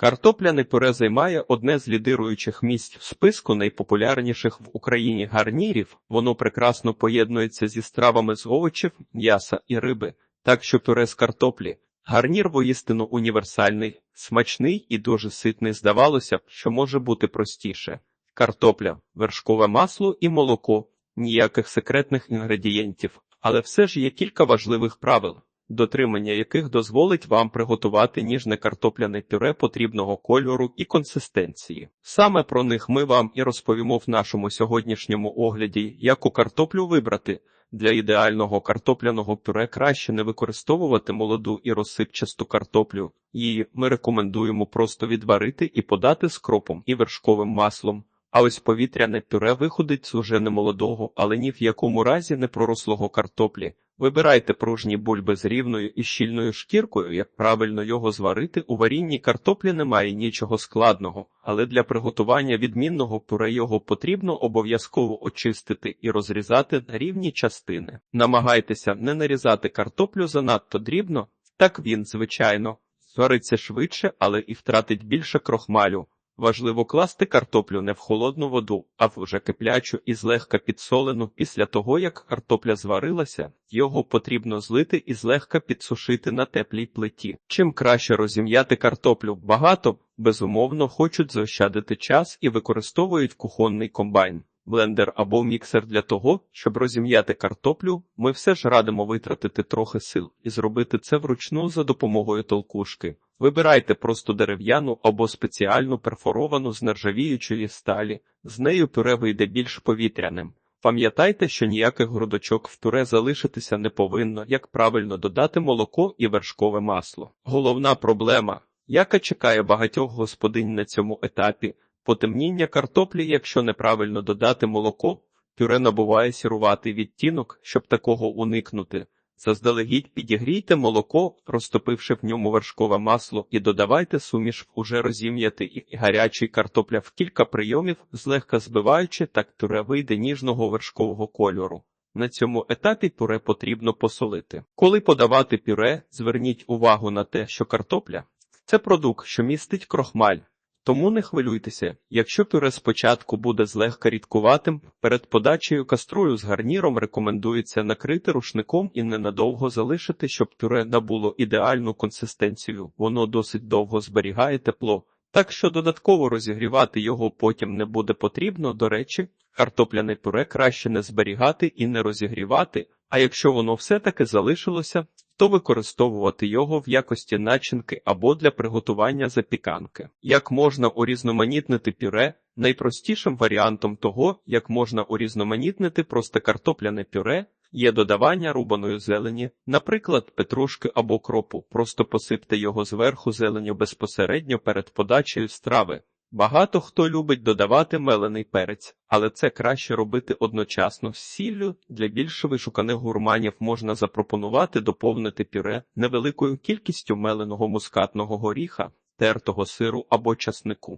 Картопляне пюре займає одне з лідируючих місць в списку найпопулярніших в Україні гарнірів. Воно прекрасно поєднується зі стравами з овочів, м'яса і риби, так що пюре з картоплі. Гарнір воістину універсальний, смачний і дуже ситний. Здавалося б, що може бути простіше. Картопля, вершкове масло і молоко. Ніяких секретних інгредієнтів, але все ж є кілька важливих правил дотримання яких дозволить вам приготувати ніжне картопляне пюре потрібного кольору і консистенції. Саме про них ми вам і розповімо в нашому сьогоднішньому огляді, яку картоплю вибрати. Для ідеального картопляного пюре краще не використовувати молоду і розсипчасту картоплю. Її ми рекомендуємо просто відварити і подати з кропом і вершковим маслом. А ось повітряне пюре виходить з уже не молодого, але ні в якому разі не пророслого картоплі. Вибирайте пружні бульби з рівною і щільною шкіркою, як правильно його зварити. У варінні картоплі немає нічого складного, але для приготування відмінного пюре його потрібно обов'язково очистити і розрізати на рівні частини. Намагайтеся не нарізати картоплю занадто дрібно, так він, звичайно, звариться швидше, але і втратить більше крохмалю. Важливо класти картоплю не в холодну воду, а в уже киплячу і злегка підсолену. Після того, як картопля зварилася, його потрібно злити і злегка підсушити на теплій плиті. Чим краще розім'яти картоплю багато, безумовно, хочуть заощадити час і використовують кухонний комбайн. Блендер або міксер для того, щоб розім'яти картоплю, ми все ж радимо витратити трохи сил і зробити це вручну за допомогою толкушки. Вибирайте просто дерев'яну або спеціальну перфоровану з нержавіючої сталі, з нею пюре вийде більш повітряним. Пам'ятайте, що ніяких грудочок в пюре залишитися не повинно, як правильно додати молоко і вершкове масло. Головна проблема, яка чекає багатьох господинь на цьому етапі, потемніння картоплі, якщо неправильно додати молоко, пюре набуває сіруватий відтінок, щоб такого уникнути. Заздалегідь підігрійте молоко, розтопивши в ньому вершкове масло, і додавайте суміш в уже розім'ятий і гарячий картопля в кілька прийомів, злегка збиваючи, так пюре вийде ніжного вершкового кольору. На цьому етапі пюре потрібно посолити. Коли подавати пюре, зверніть увагу на те, що картопля це продукт, що містить крохмаль. Тому не хвилюйтеся, якщо пюре спочатку буде злегка рідкуватим, перед подачею каструлю з гарніром рекомендується накрити рушником і ненадовго залишити, щоб пюре набуло ідеальну консистенцію. Воно досить довго зберігає тепло, так що додатково розігрівати його потім не буде потрібно. До речі, картопляне пюре краще не зберігати і не розігрівати, а якщо воно все-таки залишилося, то використовувати його в якості начинки або для приготування запіканки. Як можна урізноманітнити пюре, найпростішим варіантом того, як можна урізноманітнити просто картопляне пюре, є додавання рубаної зелені, наприклад, петрушки або кропу. Просто посипте його зверху зеленю безпосередньо перед подачею страви. Багато хто любить додавати мелений перець, але це краще робити одночасно з сіллю. Для більш вишуканих гурманів можна запропонувати доповнити пюре невеликою кількістю меленого мускатного горіха, тертого сиру або часнику.